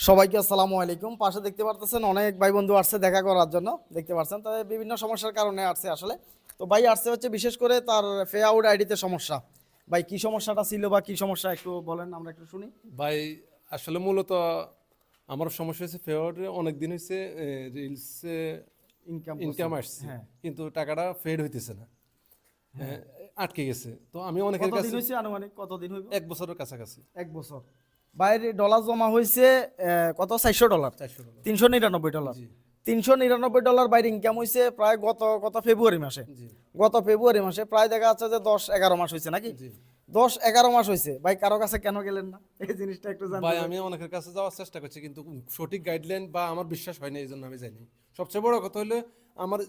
সবাইকে আসসালামু আলাইকুম। পাশে দেখতে পারতেছেন অনেক ভাই বন্ধু আসছে দেখা করার জন্য। দেখতে পাচ্ছেন তবে বিভিন্ন সমস্যার কারণে আসছে আসলে। তো ভাই আসছে হচ্ছে বিশেষ করে তার ফে আউট আইডিতে সমস্যা। ভাই কি সমস্যাটা ছিল বা কি সমস্যা? একটু বলেন আমরা একটু শুনি। ভাই আসলে মূলত আমার সমস্যা হয়েছে ফেভারে অনেক দিন হয়েছে রিলসে ইনকাম ইনকাম আসছে। হ্যাঁ। কিন্তু টাকাটা ফেড হইতেছে না। হ্যাঁ, আটকে গেছে। তো আমি অনেকের কাছে আনুমানিক? কতদিন হইব? এক বছরের কাছাকাছি। এক বছর। বাইরে ডলার জমা হয়েছে কত? চারশো ডলার তিনশো নিরানব্বই ডলার তিনশো নিরানব্বই ডলার বাইরে ইনকাম হয়েছে প্রায় গত গত ফেব্রুয়ারি মাসে। গত ফেব্রুয়ারি মাসে প্রায় দেখা যাচ্ছে যে দশ এগারো মাস হয়েছে নাকি? দশ এগারো মাস হয়েছে ভাই কারও কাছে কেন গেলেন না? এই জিনিসটা একটু ভাই আমি অনেকের কাছে যাওয়ার চেষ্টা করছি কিন্তু সঠিক গাইডলাইন বা আমার বিশ্বাস হয়নি এই জন্য আমি যাইনি। সবচেয়ে বড় কথা হলো আমার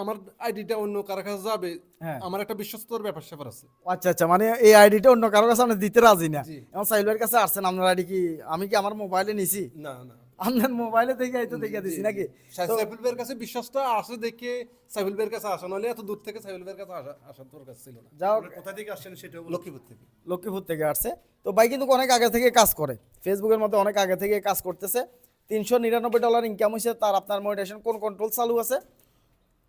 আমার আইডিটা অন্য কারও কাছে যাবে হ্যাঁ। আমার একটা বিশ্বস্তর ব্যাপার স্যাপার আছে। আচ্ছা আচ্ছা মানে এই আইডিটা অন্য কারোর কাছে আপনি দিতে রাজি না? এখন সাইলুয়ের কাছে আসছেন আপনার আইডি কি আমি কি আমার মোবাইলে নিছি? না না। আপনার মোবাইলে থেকে এই তো দেখে দিছি নাকি? সাইফুল ভাইয়ের কাছে বিশ্বাসটা আসে দেখে সাইফুল ভাইয়ের কাছে আসা নাহলে এত দূর থেকে সাইফুল ভাইয়ের কাছে আসা আসা তোর কাছে ছিল না। যাও। কোথা থেকে আসছেন সেটাও লক্ষ্মীপুর থেকে। লক্ষ্মীপুর থেকে আসছে। তো ভাই কিন্তু অনেক আগে থেকে কাজ করে। ফেসবুকের মধ্যে অনেক আগে থেকে কাজ করতেছে। তিনশো নিরানব্বই ডলার ইনকাম হয়েছে তার আপনার মনিটেশন কোন কন্ট্রোল চালু আছে?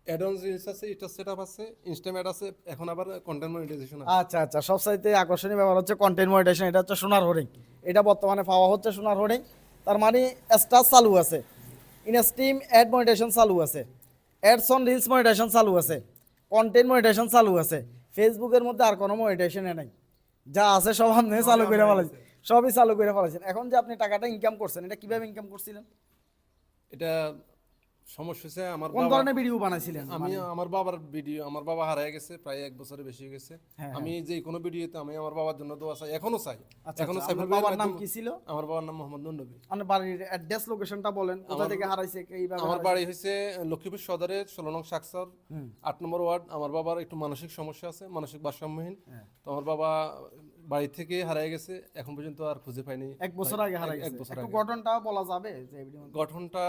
অ্যাডভান্স রিলস আছে এটা সেটআপ আছে ইনস্টামেট আছে এখন আবার কন্টেন্ট মনিটাইজেশন আছে। আচ্ছা আচ্ছা সবসাইতে আকর্ষণীয় ব্যাপার হচ্ছে কন্টেন্ট মনিটেশন এটা হচ্ছে সোনার হরিং এটা বর্তমানে পাওয়া হচ্ছে সোনার হরিং তার মানে স্টার চালু আছে ইনস্টিম অ্যাড মনিটেশন চালু আছে অ্যাডস অন রিলস মনিটেশন চালু আছে কন্টেন্ট মনিটেশন চালু আছে ফেসবুকের মধ্যে আর কোনো মনিটেশনে নাই। যা আছে সব আপনি চালু করে ফেলাইছেন সবই চালু করে ফেলাইছেন এখন যে আপনি টাকাটা ইনকাম করছেন এটা কীভাবে ইনকাম করছিলেন? এটা সমস্যা হচ্ছে আমার কোন ধরনের ভিডিও বানাইছিলেন? আমি আমার বাবার ভিডিও আমার বাবা হারিয়ে গেছে প্রায় এক বছরের বেশি হয়ে গেছে। হ্যাঁ, আমি যে কোনো ভিডিওতে আমি আমার বাবার জন্য দোয়া চাই এখনও চাই। আচ্ছা এখনও আচ্ছা, সাইফুল আপনার বাবার নাম কি ছিল? আমার বাবার নাম মোহাম্মদ নবী আপনার বাড়ির অ্যাড্রেস লোকেশনটা বলেন। কোথা থেকে হারাইছে এইভাবে আমার বাড়ি হচ্ছে লক্ষ্মীপুর সদরের ষোলো নং শাকসর হুম। আট নম্বর ওয়ার্ড। আমার বাবার একটু মানসিক সমস্যা আছে মানসিক ভারসাম্যহীন। হ্যাঁ। তো আমার বাবা বাড়ি থেকে হারিয়ে গেছে এখন পর্যন্ত আর খুঁজে পাইনি। এক বছর আগে এক- হারাইছে এক বছর একটু আগে। গঠনটা বলা যাবে যে? গঠনটা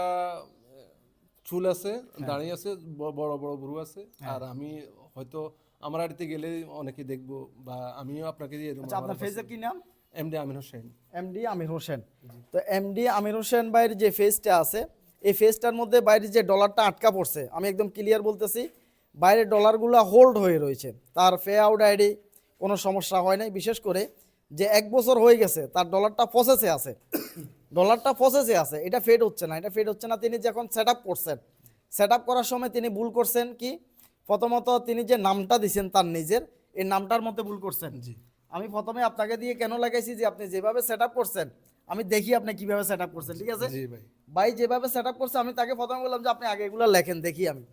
চুল আছে হ্যাঁ। দাঁড়িয়ে আছে বড় বড় বুড়ো আছে। আর আমি হয়তো আমার বাড়িতে গেলে অনেকে দেখব বা আমিও আপনাকে দিয়ে দেবো আচ্ছা আপনার ফেজের কি নাম? এমডি আমিন হোসেন। এমডি আমির হোসেন। তো এমডি আমির হোসেন ভাইয়ের যে ফেজটা আছে এই ফেজটার মধ্যে বাইরে যে ডলারটা আটকা পড়ছে আমি একদম ক্লিয়ার বলতেছি বাইরের ডলারগুলো হোল্ড হয়ে রয়েছে। তার ফে আউট আইডি কোনো সমস্যা হয় নাই বিশেষ করে যে এক বছর হয়ে গেছে তার ডলারটা প্রসেসে আছে। ডলারটা প্রসেসে আছে এটা ফেড হচ্ছে না এটা ফেড হচ্ছে না তিনি যখন সেট আপ করছেন সেট আপ করার সময় তিনি ভুল করছেন কি? প্রথমত তিনি যে নামটা দিছেন তার নিজের এই নামটার মধ্যে ভুল করছেন। জি। আমি প্রথমে আপনাকে দিয়ে কেন লাগাইছি যে আপনি যেভাবে সেট আপ করছেন আমি দেখি আপনি কীভাবে সেট আপ করছেন ঠিক আছে? ভাই। যেভাবে সেট আপ করছে আমি তাকে প্রথমে বললাম যে আপনি আগে এগুলো লেখেন দেখি আমি।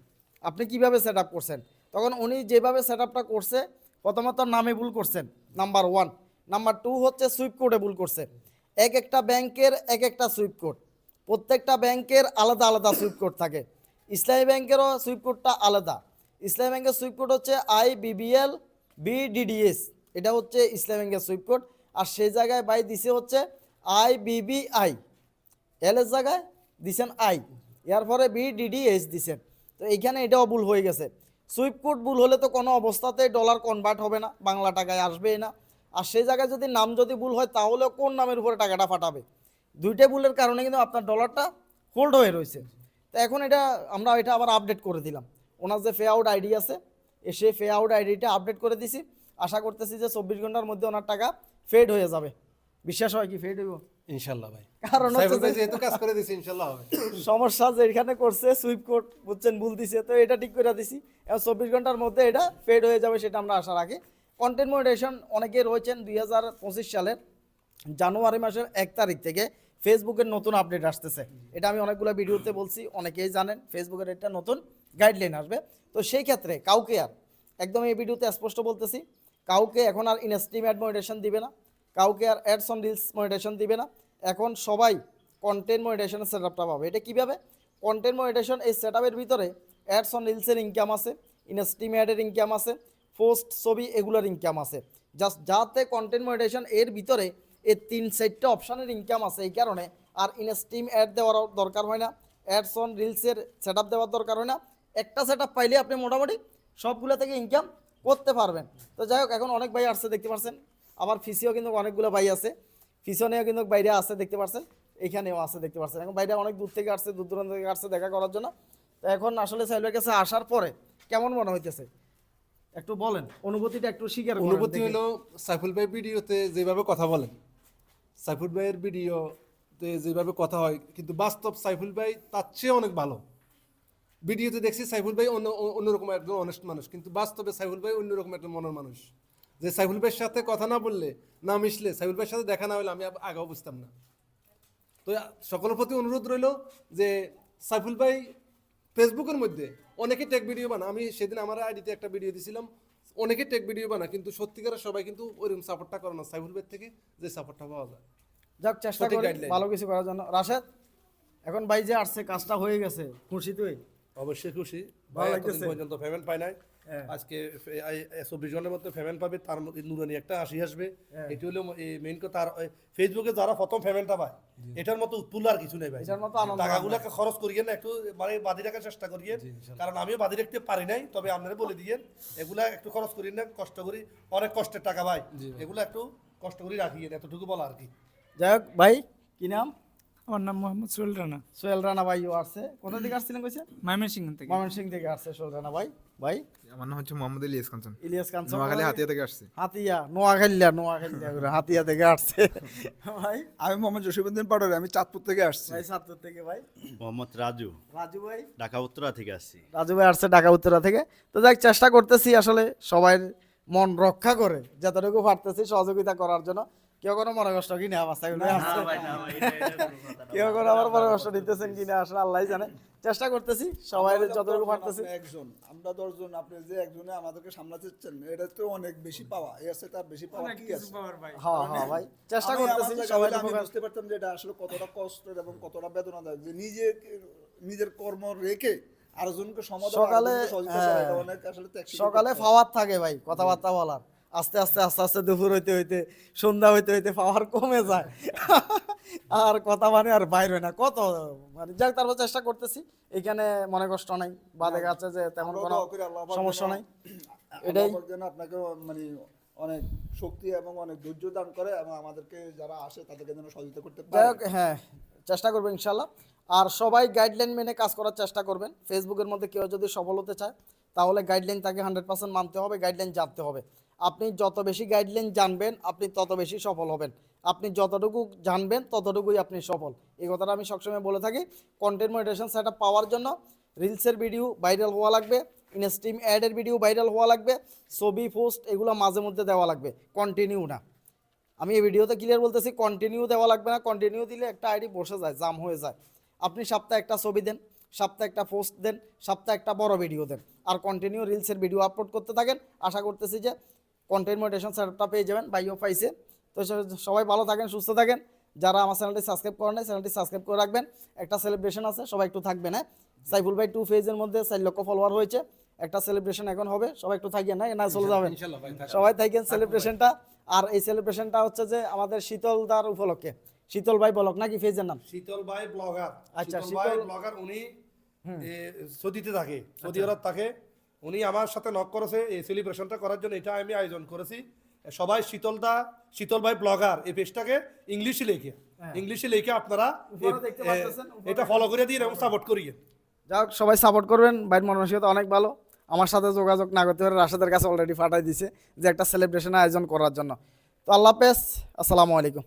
আপনি কীভাবে সেট আপ করছেন? তখন উনি যেভাবে সেট আপটা করছে প্রথমত নামে ভুল করছেন, নাম্বার ওয়ান। নাম্বার টু হচ্ছে সুইপ কোডে ভুল করছে। এক একটা ব্যাংকের এক একটা সুইপ কোড। প্রত্যেকটা ব্যাংকের আলাদা আলাদা সুইপ কোড থাকে। ইসলামী ব্যাংকেরও সুইপ কোডটা আলাদা। ইসলামী ব্যাংকের সুইপ কোড হচ্ছে আই বিবিএল বিডিডিএস এটা হচ্ছে ইসলামী ব্যাংকের সুইপ কোড। আর সেই জায়গায় বাই দিছে হচ্ছে আই বিবিআই এল এর জায়গায় দিছেন আই। এর পরে বি ডিডি এস দিছেন। তো এইখানে এটাও ভুল হয়ে গেছে। সুইপ কোড ভুল হলে তো কোনো অবস্থাতেই ডলার কনভার্ট হবে না, বাংলা টাকায় আসবেই না। আর সেই জায়গায় যদি নাম যদি ভুল হয় তাহলে কোন নামের উপরে টাকাটা ফাটাবে? দুইটা ভুলের কারণে কিন্তু আপনার ডলারটা হোল্ড হয়ে রয়েছে। তো এখন এটা আমরা এটা আবার আপডেট করে দিলাম। ওনার যে ফে আউট আইডি আছে, এ সেই ফে আউট আইডিটা আপডেট করে দিছি। আশা করতেছি যে চব্বিশ ঘণ্টার মধ্যে ওনার টাকা ফেড হয়ে যাবে। বিশ্বাস হয় কি ফেড হইব? ইনশাল্লাহ ভাই। কারণ ভাই যেহেতু কাজ করে দিছে ইনশাল্লাহ হবে। সমস্যা যেখানে করছে সুইপ কোড বুঝছেন ভুল দিছে তো এটা ঠিক করে দিছি। এবং চব্বিশ ঘণ্টার মধ্যে এটা ফেড হয়ে যাবে সেটা আমরা আশা রাখি। কন্টেন্ট মনিটেশন অনেকে রয়েছেন দুই হাজার পঁচিশ সালের জানুয়ারি মাসের এক তারিখ থেকে ফেসবুকের নতুন আপডেট আসতেছে। এটা আমি অনেকগুলো ভিডিওতে বলছি অনেকেই জানেন ফেসবুকের একটা নতুন গাইডলাইন আসবে। তো সেই ক্ষেত্রে কাউকে আর একদম এই ভিডিওতে স্পষ্ট বলতেছি কাউকে এখন আর ইনস্ট্রিম অ্যাড মনিটেশন দিবে না কাউকে আর অ্যাডস অন রিলস মনিটেশন দিবে না। এখন সবাই কন্টেন্ট মনিটেশনের সেট আপটা পাবে। এটা কীভাবে? কন্টেন্ট মনিটেশন এই সেট আপের ভিতরে অ্যাডস অন রিলসের ইনকাম আছে ইনস্ট্রিম অ্যাডের ইনকাম আছে পোস্ট ছবি এগুলোর ইনকাম আছে। জাস্ট যাতে কন্টেন্ট মনিটেশন এর ভিতরে এই তিন চারটে অপশানের ইনকাম আছে এই কারণে, আর ইনস্ট্রিম অ্যাড দেওয়ার দরকার হয় না অ্যাডস অন রিলসের সেট আপ দেওয়ার দরকার হয় না। একটা সেট আপ পাইলে আপনি মোটামুটি সবগুলো থেকে ইনকাম করতে পারবেন। তো যাই হোক, এখন অনেক ভাই আসছে, দেখতে পাচ্ছেন আবার ফিসিও কিন্তু অনেকগুলো ভাই আছে। নিয়েও কিন্তু বাইরে আছে দেখতে পাচ্ছেন এখানেও আছে দেখতে পাচ্ছেন এখন বাইরে অনেক দূর থেকে আসছে দূর দূরান্ত থেকে আসছে দেখা করার জন্য। তো এখন আসলে সাইলের কাছে আসার পরে কেমন মনে হইতেছে? একটু বলেন অনুভূতিটা একটু স্বীকার অনুভূতি। হলো সাইফুল ভাই ভিডিওতে যেভাবে কথা বলেন সাইফুল ভাইয়ের ভিডিওতে যেভাবে কথা হয় কিন্তু বাস্তব সাইফুল ভাই তার চেয়ে অনেক ভালো। ভিডিওতে দেখছি সাইফুল ভাই অন্য অন্যরকম একজন অনেস্ট মানুষ কিন্তু বাস্তবে সাইফুল ভাই অন্যরকম একজন মনের মানুষ। যে সাইফুল ভাইয়ের সাথে কথা না বললে না মিশলে সাইফুল ভাইয়ের সাথে দেখা না হলে আমি আগেও বুঝতাম না। তো সকলের প্রতি অনুরোধ রইল যে সাইফুল ভাই ফেসবুকের মধ্যে অনেকে টেক ভিডিও বানা আমি সেদিন আমার আইডিতে একটা ভিডিও দিছিলাম অনেকে টেক ভিডিও বানা কিন্তু সত্যিকারের সবাই কিন্তু ওইরকম সাপোর্টটা করে না সাইফুল ভাই থেকে যে সাপোর্টটা পাওয়া যায়। যাক চেষ্টা করি ভালো কিছু করার জন্য। রাশেদ এখন ভাই যে আসছে কাজটা হয়ে গেছে। খুশি তুই? অবশ্যই খুশি। ভাই পর্যন্ত পেমেন্ট পাই নাই। আজকে চব্বিশ ঘণ্টার মধ্যে পেমেন্ট পাবে তার মধ্যে নুরানি একটা আসি আসবে হ্যাঁ। এটি হলো মেইন কথা। আর ফেসবুকে যারা প্রথম পেমেন্টটা পায় এটার মতো উৎফুল্ল আর কিছু নেই ভাই। খরচ করিয়ে না একটু মানে বাদি রাখার চেষ্টা করিয়ে কারণ আমিও বাদি রাখতে পারি নাই তবে আপনারা বলে দিয়ে এগুলা একটু খরচ করি না কষ্ট করি। অনেক কষ্টের টাকা ভাই। এগুলো একটু কষ্ট করি রাখিয়ে এতটুকু বলা আর কি। যাই হোক ভাই কি নাম? আমার নাম মোহাম্মদ সোহেল রানা। সোহেল রানা ভাইও আসছে। কোথা থেকে আসছিলেন কইছে? ময়মনসিংহ থেকে। ময়মনসিং থেকে আসছে সোহেল রানা ভাই। ভাই? আমার নাম হচ্ছে মোহাম্মদ ইলিয়াস কাঞ্চন। ইলিয়াস কাঞ্চন। নোয়াখালী হাতিয়া থেকে আসছি। হাতিয়া নোয়াখালিয়া নোয়াখালিয়া হাতিয়া থেকে আসছে। ভাই? আমি মোহাম্মদ জসিবুদ্দিন পাটোয়ারি আমি চাঁদপুর থেকে আসছি। ভাই সাতপুর থেকে ভাই। মোহাম্মদ রাজু। রাজু ভাই? ঢাকা উত্তরা থেকে আসছি। রাজু ভাই আসছে ঢাকা উত্তরা থেকে। তো যাক চেষ্টা করতেছি আসলে সবাই মন রক্ষা করে যতটুকু পারতেছি সহযোগিতা করার জন্য। কেউ কোনো মনে কষ্ট কিনে আমার কেউ কোনো আমার মনে কষ্ট নিতেছেন কিনা আসলে আল্লাহ জানে। চেষ্টা করতেছি সবাই যতটুকু পারতেছি। একজন আমরা দশজন আপনি যে একজনে আমাদেরকে সামলাচ্ছেন এটা তো অনেক বেশি পাওয়া। এর সাথে তার বেশি পাওয়া কি আছে? হ্যাঁ হ্যাঁ ভাই চেষ্টা করতেছি সবাই আমি বুঝতে পারতাম যে এটা আসলে কতটা কষ্টের এবং কতটা বেদনাদায়ক যে নিজে নিজের কর্ম রেখে আরেকজনকে সমাধান সকালে, হ্যাঁ, অনেক আসলে সকালে পাওয়ার থাকে ভাই কথাবার্তা বলার। আস্তে আস্তে আস্তে আস্তে দুপুর হইতে হইতে সন্ধ্যা হইতে হইতে পাওয়ার কমে যায়। আর কথা মানে আর বাইরে না। কত? মানে যাক তারপর চেষ্টা করতেছি। এখানে মনে কষ্ট নাই। বাদে গেছে যে তেমন কোনো সমস্যা নাই। এটাই। আপনাকে মানে অনেক শক্তি এবং অনেক ধৈর্য দান করে এবং আমাদেরকে যারা আসে তাদেরকে যেন সহযোগিতা করতে পারে। হোক হ্যাঁ চেষ্টা করব ইনশাল্লাহ আর সবাই গাইডলাইন মেনে কাজ করার চেষ্টা করবেন। ফেসবুকের মধ্যে কেউ যদি সফল হতে চায় তাহলে গাইডলাইন তাকে হান্ড্রেড পার্সেন্ট মানতে হবে গাইডলাইন জানতে হবে। আপনি যত বেশি গাইডলাইন জানবেন, আপনি তত বেশি সফল হবেন। আপনি যতটুকু জানবেন, ততটুকুই আপনি সফল। এই কথাটা আমি সবসময় বলে থাকি। কন্টেন্ট মনিটেশন সেট পাওয়ার জন্য রিলসের ভিডিও ভাইরাল হওয়া লাগবে ইনস্ট্রিম অ্যাডের ভিডিও ভাইরাল হওয়া লাগবে, ছবি পোস্ট এগুলো মাঝে মধ্যে দেওয়া লাগবে। কন্টিনিউ না। আমি এই ভিডিওতে ক্লিয়ার বলতেছি কন্টিনিউ দেওয়া লাগবে না। কন্টিনিউ দিলে একটা আইডি বসে যায় জাম হয়ে যায়। আপনি সপ্তাহে একটা ছবি দেন, সপ্তাহে একটা পোস্ট দেন, সপ্তাহে একটা বড় ভিডিও দেন। আর কন্টিনিউ রিলসের ভিডিও আপলোড করতে থাকেন। আশা করতেছি যে কন্টেন্ট মোটিভেশন সেটআপটা পেয়ে যাবেন বাইও পাইছে তো সবাই ভালো থাকেন সুস্থ থাকেন। যারা আমার চ্যানেলটি সাবস্ক্রাইব করেন নাই চ্যানেলটি সাবস্ক্রাইব করে রাখবেন। একটা সেলিব্রেশন আছে সবাই একটু থাকবেন হ্যাঁ? সাইফুল ভাই টু ফেজের মধ্যে চার লক্ষ ফলোয়ার হয়েছে। একটা সেলিব্রেশন এখন হবে সবাই একটু থাকবেন না না চলে যাবেন। সবাই থাকেন সেলিব্রেশনটা আর এই সেলিব্রেশনটা হচ্ছে যে আমাদের শীতল শীতলদার উপলক্ষে। শীতল ভাই বলক নাকি ফেজের নাম? শীতল ভাই ব্লগার আচ্ছা, শীতল ভাই ব্লগার উনি সৌদিতে থাকে। সৌদি আরব থাকে। উনি আমার সাথে নক করেছে এই সেলিব্রেশনটা করার জন্য এটা আমি আয়োজন করেছি। সবাই শীতলদা শীতল ভাই ব্লগার এই পেজটাকে ইংলিশে লেখে। ইংলিশে লেখে আপনারা এটা ফলো করে দিয়ে এবং সাপোর্ট করিয়ে। যাই সবাই সাপোর্ট করবেন। ভাইয়ের মানসিকতা অনেক ভালো। আমার সাথে যোগাযোগ না করতে পারে রাশেদের কাছে অলরেডি পাঠাই দিছে যে একটা সেলিব্রেশন আয়োজন করার জন্য। তো আল্লাহ হাফেজ আসসালামু আলাইকুম।